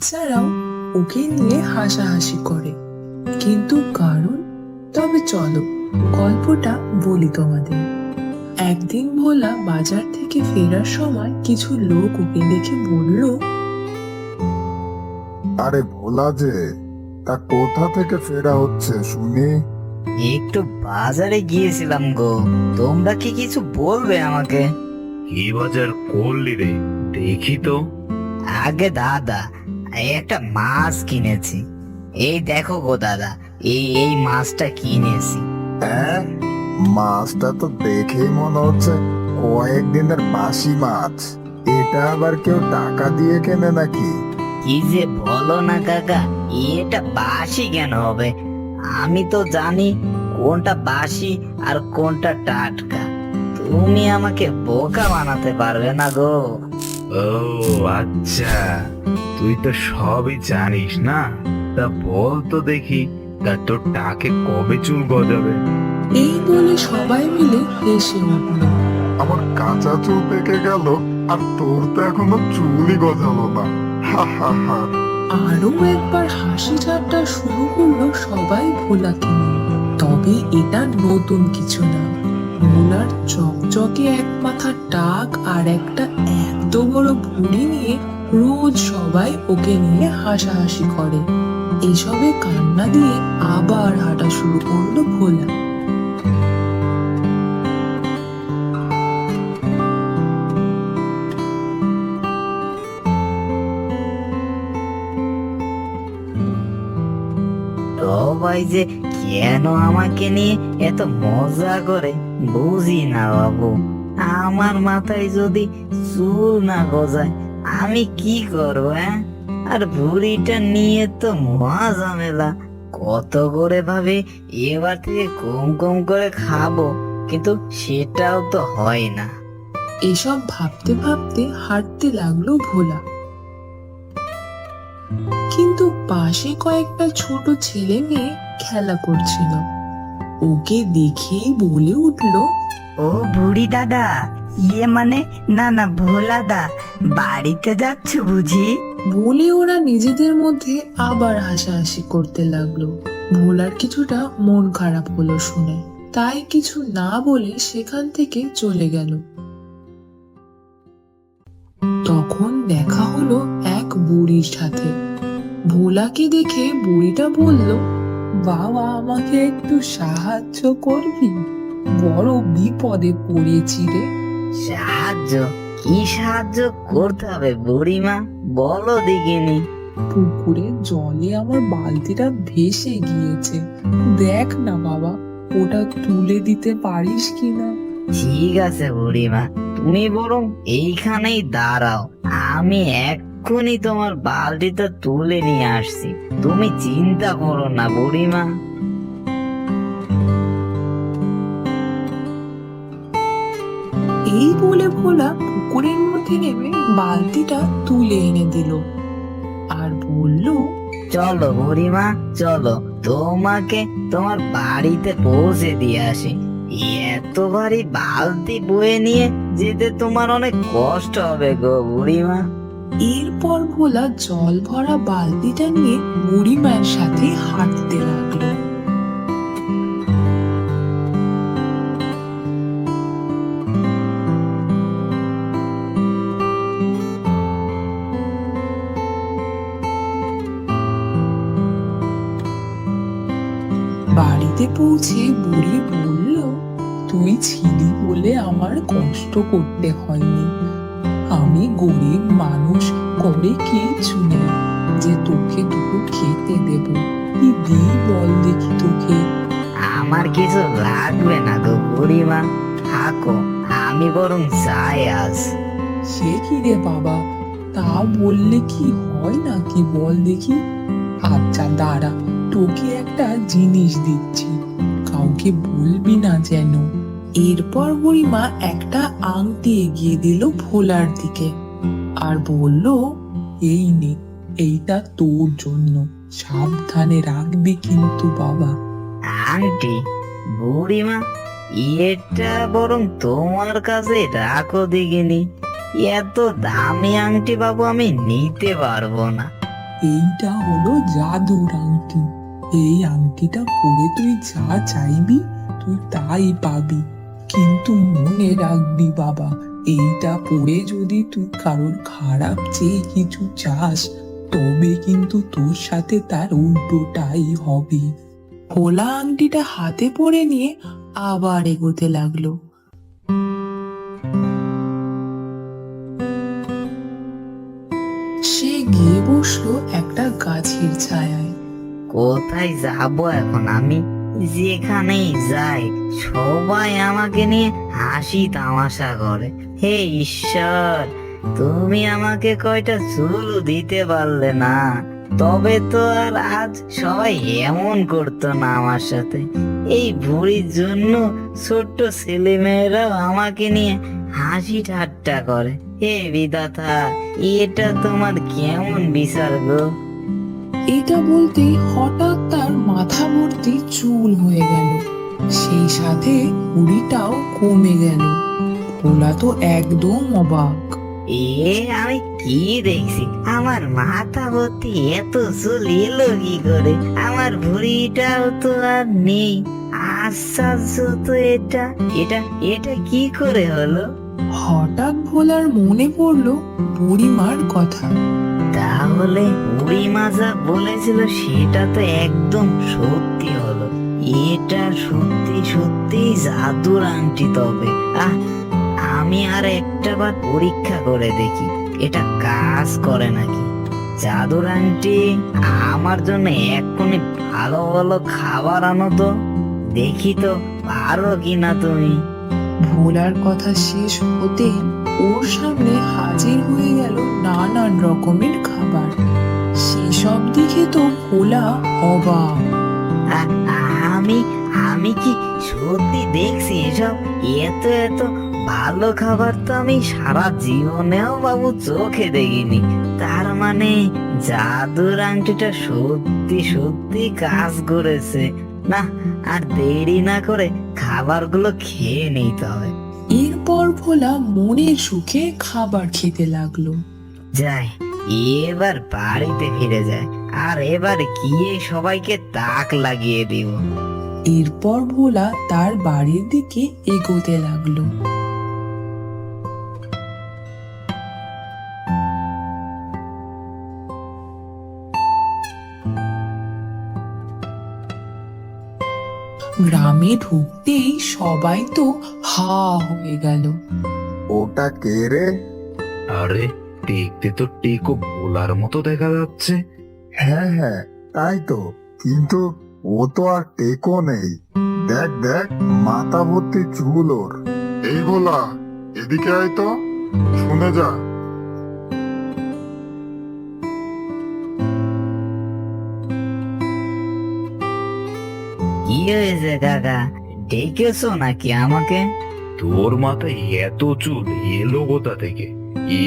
বাচ্চারাও ওকে নিয়ে হাসাহাসি করে। কিন্তু কারণ? তবে চলো গল্পটা বলি তোমাদের। একদিন ভোলা বাজার থেকে ফেরার সময় কিছু লোক ওকে দেখে বলল আরে ভোলা যে তা কোথা থেকে ফেরা হচ্ছে শুনি? একটু বাজারে গিয়েছিলাম গো। তোমরা কি কিছু বলবে আমাকে? কি বাজার করলি রে? দেখি তো। আগে দাদা একটা মাছ কিনেছি। এই দেখো গো দাদা এই এই মাছটা কিনেছি। হ্যাঁ? মাছটা তো দেখে মনে হচ্ছে কয়েকদিনের বাসি মাছ। এটা আবার কেউ টাকা দিয়ে কেনে নাকি? কি যে বলো না কাকা এটা বাসি কেন হবে? আমি তো জানি কোনটা বাসি আর কোনটা টাটকা। তুমি আমাকে বোকা বানাতে পারবে না গো। ও আচ্ছা। তুই তো সবই জানিস না? তা বল তো দেখি তা তোর টাকে কবে চুল গজাবে? এই বলে সবাই মিলে হেসে উঠল। আমার কাঁচা চুল পেকে গেল আর তোর তো এখনও চুলই গজালো না। হা হা হা। আরও একবার হাসি ঠাট্টা শুরু করল সবাই ভোলাকে তবে এটা নতুন কিছু না। ভোলার চকচকে এক মাথা টাক আর একটা এত বড় ভুড়ি নিয়ে রোজ সবাই ওকে নিয়ে হাসাহাসি করে। এসবে কান্না দিয়ে আবার হাঁটা শুরু করল ভোলা। সবাই যে কেন আমাকে নিয়ে এত মজা করে? বুঝি না বাবু। আমার মাথায় যদি চুল না গজায়, আমি কি করব হ্যাঁ? আর ভুড়িটা নিয়ে তো মহা ঝামেলা। কত করে ভাবে, এবার থেকে কম কম করে খাব, কিন্তু সেটাও তো হয় না। এসব ভাবতে ভাবতে হাঁটতে লাগল ভোলা। কিন্তু পাশে কয়েকটা ছোট ছেলে মেয়ে খেলা করছিল। ওকে দেখেই বলে উঠল ও বুড়ি দাদা ইয়ে মানে না না, ভোলা দা, বাড়িতে যাচ্ছ বুঝি? বলে ওরা নিজেদের মধ্যে আবার হাসাহাসি করতে লাগল। ভোলার কিছুটা মন খারাপ হলো শুনে। তাই কিছু না বলে সেখান থেকে চলে গেল। তখন দেখা হলো এক বুড়ির সাথে। ভোলাকে দেখে বুড়িটা বলল, বাবা, আমাকে একটু সাহায্য করবি? বড় বিপদে পড়েছি রে। সাহায্য কি সাহায্য করতে হবে বুড়িমা? বলো দেখিনি। পুকুরে জলে আমার বালতিটা ভেসে গিয়েছে। দেখ না বাবা ওটা তুলে দিতে পারিস কিনা? ঠিক আছে বুড়িমা তুমি বরং এইখানেই দাঁড়াও। আমি এক্ষুনি তোমার বালতিটা তুলে নিয়ে আসছি। তুমি চিন্তা করো না বুড়িমা। এই বলে ভোলা পুকুরের মধ্যে নেমে বালতিটা তুলে এনে দিল। আর বলল চলো বুড়িমা চলো। তোমাকে তোমার বাড়িতে পৌঁছে দিয়ে আসি। এত ভারী বালতি বয়ে নিয়ে যেতে তোমার অনেক কষ্ট হবে গো বুড়িমা। এরপর ভোলা জল ভরা বালতিটা নিয়ে বুড়ি মায়ের সাথে হাঁটতে লাগল। পৌঁছে বুড়ি বলল তুই ছিলি বলে আমার কষ্ট করতে হয়নি। আমি গরিব মানুষ করে কিছু নেই যে তোকে দুটো খেতে দেব। কি দিই বল দেখি তোকে। আমার কিছু লাগবে না গো বুড়িমা। থাকো আমি বরং যাই আজ। সে কি রে বাবা? তা বললে কি হয় না কি বল দেখি? আচ্ছা দাঁড়া তোকে একটা জিনিস দিচ্ছি। কাউকে বলবি না যেন। এরপর বুড়িমা একটা আংটি এগিয়ে দিল ভোলার দিকে আর বলল এই নে এইটা তোর জন্য। সাবধানে রাখবি কিন্তু বাবা। আন্টি বুড়িমা এটা বরং তোমার কাছে রাখো দেখিনি। এত দামি আংটি বাবু আমি নিতে পারব না। এইটা হলো জাদুর আংটি। এই আংটিটা পরে তুই যা চাইবি, তুই তাই পাবি। কিন্তু মনে রাখবি বাবা, এইটা পরে যদি তুই কারোর খারাপ চেয়ে কিছু চাস, তবে কিন্তু তোর সাথে তার উল্টোটাই হবে। ভোলা আংটিটা হাতে পরে নিয়ে আবার এগোতে লাগল। সে গিয়ে বসল একটা গাছের ছায়ায়। কোথায় যাব এখন? আমি যেখানেই যাই, সবাই আমাকে নিয়ে হাসি তামাশা করে। হে ঈশ্বর, তুমি আমাকে কয়টা চুল দিতে পারলে না? তবে তো আর আজ সবাই এমন করতো না আমার সাথে। এই বুড়ির জন্য ছোট্ট ছেলে মেয়েরাও আমাকে নিয়ে হাসি ঠাট্টা করে। হে বিধাতা, এটা তোমার কেমন বিচার গো? এটা বলতেই হঠাৎ তার মাথা ভর্তি চুল হয়ে গেল। সেই সাথে কুড়িটাও কমে গেল। ভোলা তো একদম অবাক। এ আমি কি দেখছি? আমার মাথা ভর্তি এত চুল এলো কি করে? আমার ভুঁড়িটাও তো আর নেই। আশ্চর্য তো এটা। এটা এটা কি করে হলো? হঠাৎ ভোলার মনে পড়ল বুড়িমার কথা। তাহলে বুড়ি মাজা বলেছিল সেটা তো একদম সত্যি হলো। এটা সত্যি সত্যি জাদুর আংটি তবে। আহ, আমি আর একটা বার পরীক্ষা করে দেখি, এটা কাজ করে নাকি? জাদুর আংটি আমার জন্য এক্ষুনি ভালো ভালো খাবার আনো তো। দেখি তো পারো কিনা তুমি? ভোলার কথা শেষ হতেই ওর সামনে হাজির হয়ে গেল নানান রকমের খাবার। সেসব দেখে তো ভোলা অবাক। আমি আমি কি সত্যি দেখছি এসব? এত এত ভালো খাবার তো আমি সারা জীবনেও বাবু চোখে দেখিনি। তার মানে জাদুর আংটিটা সত্যি সত্যি কাজ করেছে। না, আর দেরি না করে খাবারগুলো খেয়ে নিতে হবে। এরপর ভোলা মনের সুখে খাবার খেতে লাগল। যাই এবার বাড়িতে ফিরে যায় আর এবার গিয়ে সবাইকে তাক লাগিয়ে দিব। এরপর ভোলা তার বাড়ির দিকে এগোতে লাগল। গ্রামে ঢুকতেই সবাই তো হা হয়ে গেল। ওটা কে রে? আরে দেখতে তো টেকো বোলার মতো দেখা যাচ্ছে। হ্যাঁ হ্যাঁ তাই তো। কিন্তু ও তো আর টেকো নেই। দেখ দেখ মাথা ভর্তি চুল ওর। এই বলা এদিকে আয় তো। শুনে যা। হয়েছে কাকা ডেকেছো নাকি আমাকে? তোর মাথায় এত চুল এলো কোথা থেকে?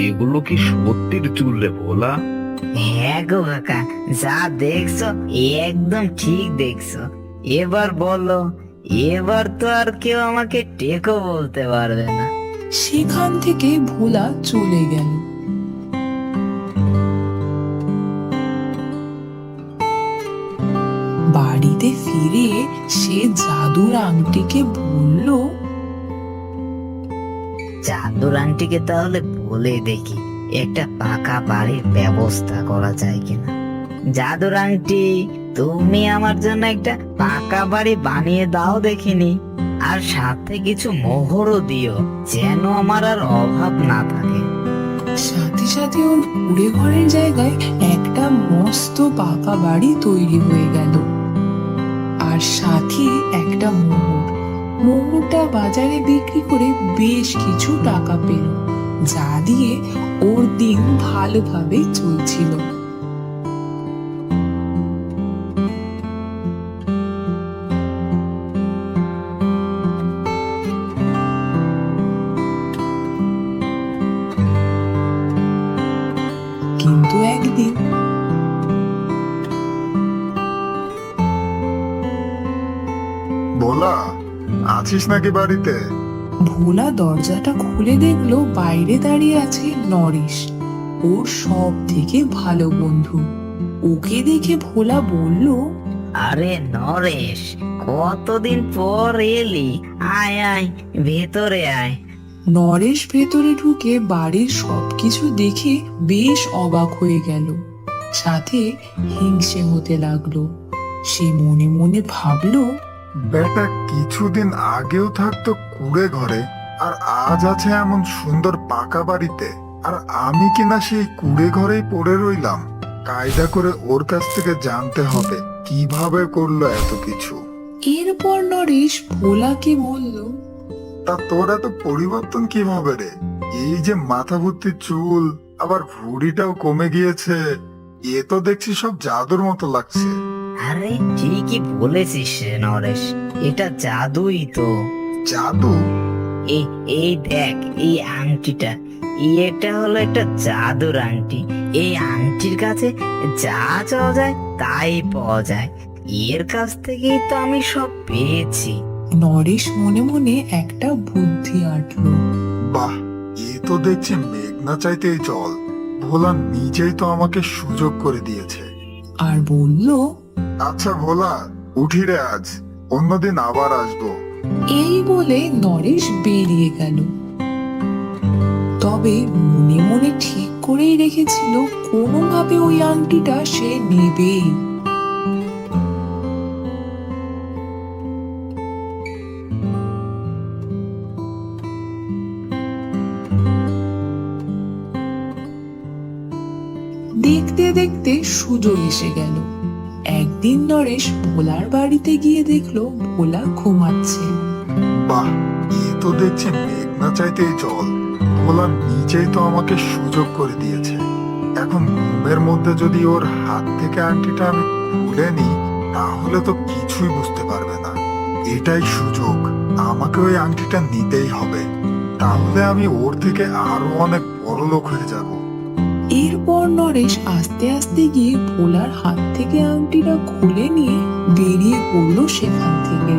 এগুলো কি সত্যির চুল রে ভোলা? হ্যাঁ গো কাকা যা দেখছ একদম ঠিক দেখছ। এবার বলো এবার তো আর কেউ আমাকে টেকো বলতে পারবে না। সেখান থেকে ভোলা চলে গেল। বাড়িতে ফিরে সে জাদুর আংটিকে বলল চাঁদুর আন্টিকে তাহলে বলে দেখি একটা পাকা বাড়ির ব্যবস্থা করা যায় কিনা। জাদুর আংটি তুমি আমার জন্য একটা পাকা বাড়ি বানিয়ে দাও দেখিনি আর সাথে কিছু মোহরও দিও যেন আমার আর অভাব না থাকে। সাথে সাথে ওর কুড়ে ঘরের জায়গায় একটা মস্ত পাকা বাড়ি তৈরি হয়ে গেল। আর সাথে একটা মোহর মোহরটা বাজারে বিক্রি করে বেশ কিছু টাকা পেল, যা দিয়ে ওর দিন ভালোভাবে চলছিল। আছিস নাকি বাড়িতে? ভোলা দরজাটা খুলে দেখল বাইরে দাঁড়িয়ে আছে নরেশ ওর সব থেকে ভালো বন্ধু। ওকে দেখে ভোলা বলল আরে নরেশ কতদিন পর এলি? আয় আয় ভেতরে আয়। নরেশ ভেতরে ঢুকে বাড়ির সবকিছু দেখে বেশ অবাক হয়ে গেল। সাথে হিংসে হতে লাগল। সে মনে মনে ভাবলো বেটা কিছুদিন আগেও থাকতো কুড়ে ঘরে আর আজ আছে এমন সুন্দর পাকা বাড়িতে। আর আমি কিনা সেই কুড়ে ঘরেই পড়ে রইলাম। কায়দা করে ওর কাছ থেকে জানতে হবে কীভাবে করল এত কিছু। এরপর নরেশ ভোলাকে বলল তা তোর এত পরিবর্তন কীভাবে রে? এই যে মাথা ভর্তি চুল আবার ভুড়িটাও কমে গিয়েছে। এ তো দেখছি সব জাদুর মতো লাগছে। আরে ঠিকই বলেছিস রে নরেশ। এটা জাদুই তো। জাদু? এই এই দেখ এই আংটিটা। এটা হলো একটা জাদুর আংটি। এই আংটির কাছে যা চাওয়া যায় তাই পাওয়া যায়। এর কাছ থেকেই তো আমি সব পেয়েছি। নরেশ মনে মনে একটা বুদ্ধি আটলো। বাহ এ তো দেখছি মেঘনা চাইতেই জল ভোলা নিজেই তো আমাকে সুযোগ করে দিয়েছে। আর বলল আচ্ছা ভোলা, উঠি রে আজ। অন্যদিন আবার আসব। এই বলে নরেশ বেরিয়ে গেল। তবে মনে মনে ঠিক করেই রেখেছিল, কোনোভাবে ওই আংটিটা সে নেবেই। দেখতে দেখতে সুযোগ এসে গেল। একদিন নরেশ ভোলার বাড়িতে গিয়ে দেখল ভোলা ঘুমাচ্ছে। বাহ এ তো দেখছি জল। ভোলা নিজেই তো আমাকে সুযোগ করে দিয়েছে। এখন ঘুমের মধ্যে যদি ওর হাত থেকে আংটিটা আমি খুলে নিই, তাহলে তো কিছুই বুঝতে পারবে না। এটাই সুযোগ, আমাকে ওই আংটিটা নিতেই হবে। তাহলে আমি ওর থেকে আরও অনেক বড় লোক হয়ে যাব। এরপর নরেশ আস্তে আস্তে গিয়ে ভোলার হাত থেকে আংটিটা খুলে নিয়ে বেরিয়ে পড়ল সেখান থেকে।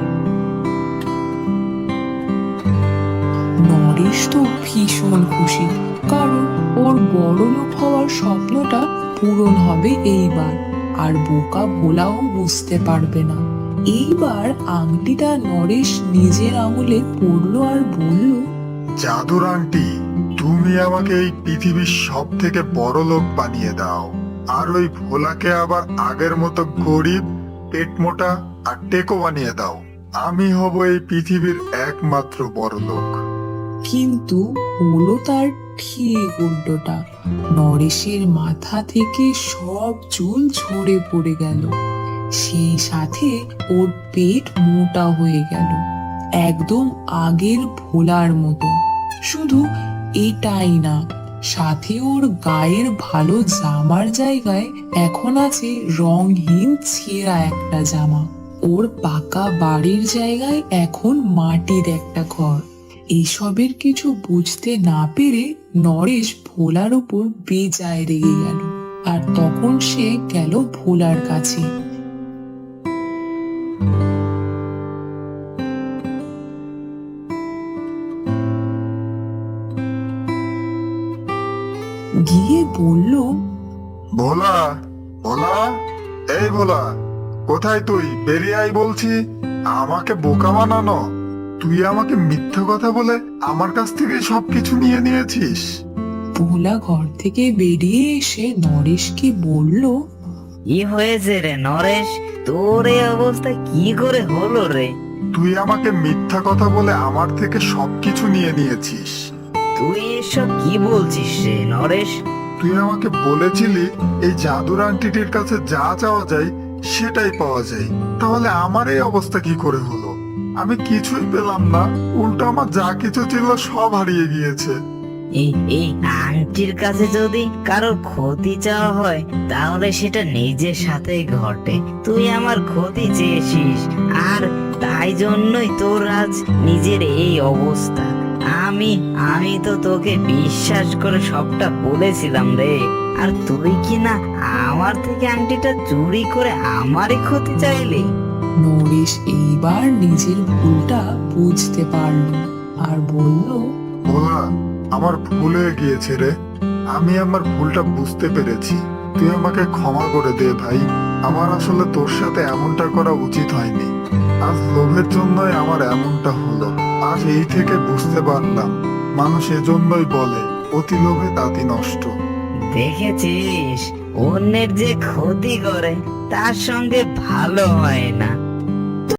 নরেশ তো ভীষণ খুশি, কারণ ওর বড় লোক হওয়ার স্বপ্নটা পূরণ হবে এইবার, আর বোকা ভোলাও বুঝতে পারবে না। এইবার আংটিটা নরেশ নিজের আঙুলে পড়ল আর বলল জাদুর আংটি তুমি আমাকে এই পৃথিবীর সব থেকে বড় লোক বানিয়ে দাও। আর ওই ভোলাকে আবার আগের মতো গরিব, পেট মোটা আর টেকো বানিয়ে দাও। আমি হব এই পৃথিবীর একমাত্র বড় লোক। কিন্তু হলো তার ঠিক উল্টোটা। নরেশের মাথা থেকে সব চুল ঝরে পড়ে গেল। সেই সাথে ওর পেট মোটা হয়ে গেল। একদম আগের ভোলার মতো। শুধু এটাই না, সাথে ওর গায়ের ভালো জামার জায়গায় এখন আছে রংহীন ছেঁড়া একটা জামা। ওর পাকা বাড়ির জায়গায় এখন মাটির একটা ঘর। এইসবের কিছু বুঝতে না পেরে নরেশ ভোলার উপর বেজায় রেগে গেল। আর তখন সে গেল ভোলার কাছে। কোথায় তুই বেরিয়ে আই বলছি। আমাকে বোকা বানানো। তুই আমাকে মিথ্যা কথা বলে আমার কাছ থেকে সবকিছু নিয়ে নিয়েছিস। ভোলা ঘর থেকে বেরিয়ে এসে নরেশকে বলল? কি হয়েছে রে নরেশ? তোর এই অবস্থা কি করে হলো রে? তুই আমাকে মিথ্যা কথা বলে আমার থেকে সবকিছু নিয়ে নিয়েছিস। তুই এসব কি বলছিস রে নরেশ? তুই আমাকে বলেছিলি এই জাদুর আংটিটির কাছে যা চাওয়া যায় সেটাই পাওয়া যায়। তাহলে আমার এই অবস্থা কি করে হলো? আমি কিছুই পেলাম না। উল্টো আমার যা কিছু ছিল সব হারিয়ে গিয়েছে। এই এই আংটির কাছে যদি কারোর ক্ষতি চাওয়া হয়, তাহলে সেটা নিজের সাথেই ঘটে। তুই আমার ক্ষতি চেয়েছিস, আর তাই জন্যই তোর আজ নিজের এই অবস্থা। আমি আমি তো তোকে বিশ্বাস করে সবটা বলেছিলাম রে। আর তুই কি না আমার থেকে আংটিটা চুরি করে আমারই ক্ষতি চাইলি? নরেশ এইবার নিজের ভুলটা বুঝতে পারল আর বলল ভোলা আমার ভুল হয়ে গিয়েছে রে। আমি আমার ভুলটা বুঝতে পেরেছি। তুই আমাকে ক্ষমা করে দে ভাই। আমার আসলে তোর সাথে এমনটা করা উচিত হয়নি। আজ লোভের জন্যই আমার এমনটা হলো। আজ এই থেকে বুঝতে পারলাম। মানুষ এজন্যই বলে অতি লোভে তাঁতি নষ্ট। দেখেছিস? অন্যের যে ক্ষতি করে তার সঙ্গে ভালো হয় না।